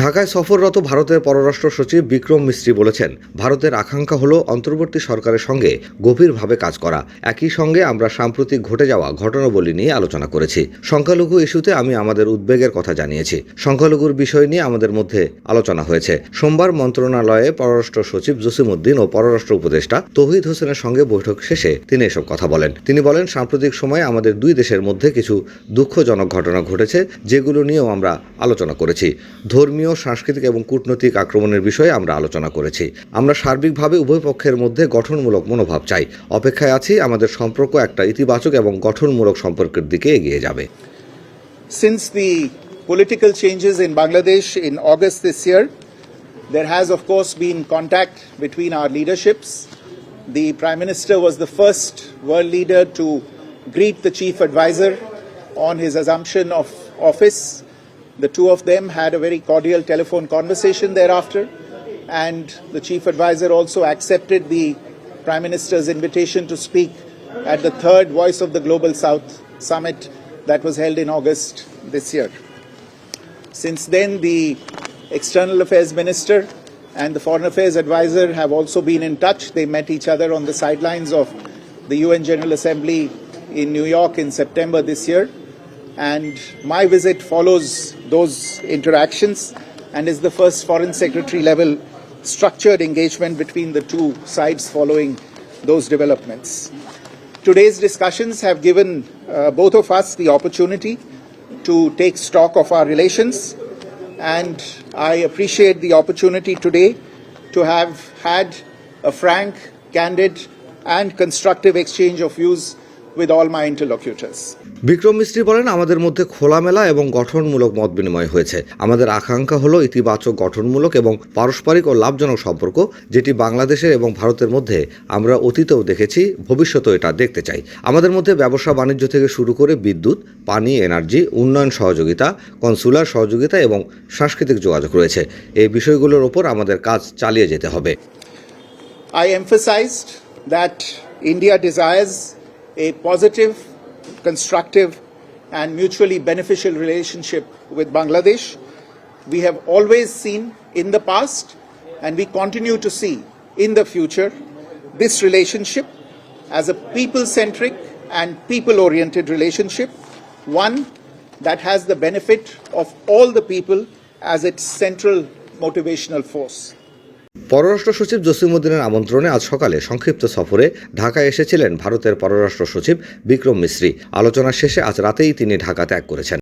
ঢাকায় সফররত ভারতের পররাষ্ট্র সচিব বিক্রম মিস্ত্রি বলেছেন, ভারতের আকাঙ্ক্ষা হল অন্তর্বর্তী সরকারের সঙ্গে গভীরভাবে কাজ করা। একই সঙ্গে আমরা সাম্প্রতিক ঘটে যাওয়া ঘটনাবলী নিয়ে আলোচনা করেছি। সংখ্যালঘু ইস্যুতে আমি আমাদের উদ্বেগের কথা জানিয়েছি। সংখ্যালঘুর বিষয় নিয়ে আমাদের মধ্যে আলোচনা হয়েছে। সোমবার মন্ত্রণালয়ে পররাষ্ট্র সচিব জসিমউদ্দিন ও পররাষ্ট্র উপদেষ্টা তৌহিদ হোসেনের সঙ্গে বৈঠক শেষে তিনি এসব কথা বলেন। তিনি বলেন, সাম্প্রতিক সময়ে আমাদের দুই দেশের মধ্যে কিছু দুঃখজনক ঘটনা ঘটেছে, যেগুলো নিয়েও আমরা আলোচনা করেছি। ধর্মীয় সাংস্কৃতিক এবং কূটনৈতিক আক্রমণের বিষয়ে আমরা আলোচনা করেছি আমরা সার্বিকভাবে উভয় পক্ষের মধ্যে গঠনমূলক মনোভাব চাই অপেক্ষায় আছি আমাদের সম্পর্ক একটা ইতিবাচক এবং গঠনমূলক সম্পর্কের দিকে এগিয়ে যাবে Since the political changes in Bangladesh in August this year, there has, of course, been contact between our leaderships. The Prime Minister was the first world leader to greet the Chief Advisor on his assumption of office. The two of them had a very cordial telephone conversation thereafter, and the Chief Advisor also accepted the Prime Minister's invitation to speak at the third Voice of the Global South summit that was held in August this year. Since then, the External Affairs Minister and the Foreign Affairs Advisor have also been in touch. They met each other on the sidelines of the UN General Assembly in New York in September this year. And my visit follows those interactions and is the first Foreign Secretary level structured engagement between the two sides following those developments. Today's discussions have given uh, both of us the opportunity to take stock of our relations, and I appreciate the opportunity today to have had a frank, candid, and constructive exchange of views with all my interlocutors. Vikram Misri বলেন আমাদের মধ্যে খোলামেলা এবং গঠনমূলক মত বিনিময় হয়েছে। আমাদের আকাঙ্ক্ষা হলো ইতিবাচক গঠনমূলক এবং পারস্পরিক ও লাভজনক সম্পর্ক যেটি বাংলাদেশের এবং ভারতের মধ্যে আমরা অতীতেও দেখেছি ভবিষ্যতেও এটা দেখতে চাই। আমাদের মধ্যে ব্যবসা বাণিজ্য থেকে শুরু করে বিদ্যুৎ পানি এনার্জি উন্নয়ন সহযোগিতা কনসুলার সহযোগিতা এবং সাংস্কৃতিক যোগাযোগ রয়েছে। এই বিষয়গুলোর ওপর আমাদের কাজ চালিয়ে যেতে হবে। I emphasized that India desires a positive, constructive, and mutually beneficial relationship with Bangladesh. We have always seen in the past, and we continue to see in the future, this relationship as a people centric and people oriented relationship, one that has the benefit of all the people as its central motivational force. পররাষ্ট্র সচিব জসিমউদ্দিনের আমন্ত্রণে আজ সকালে সংক্ষিপ্ত সফরে ঢাকায় এসেছিলেন ভারতের পররাষ্ট্র সচিব বিক্রম মিশ্রি আলোচনা শেষে আজ রাতেই তিনি ঢাকা ত্যাগ করেছেন।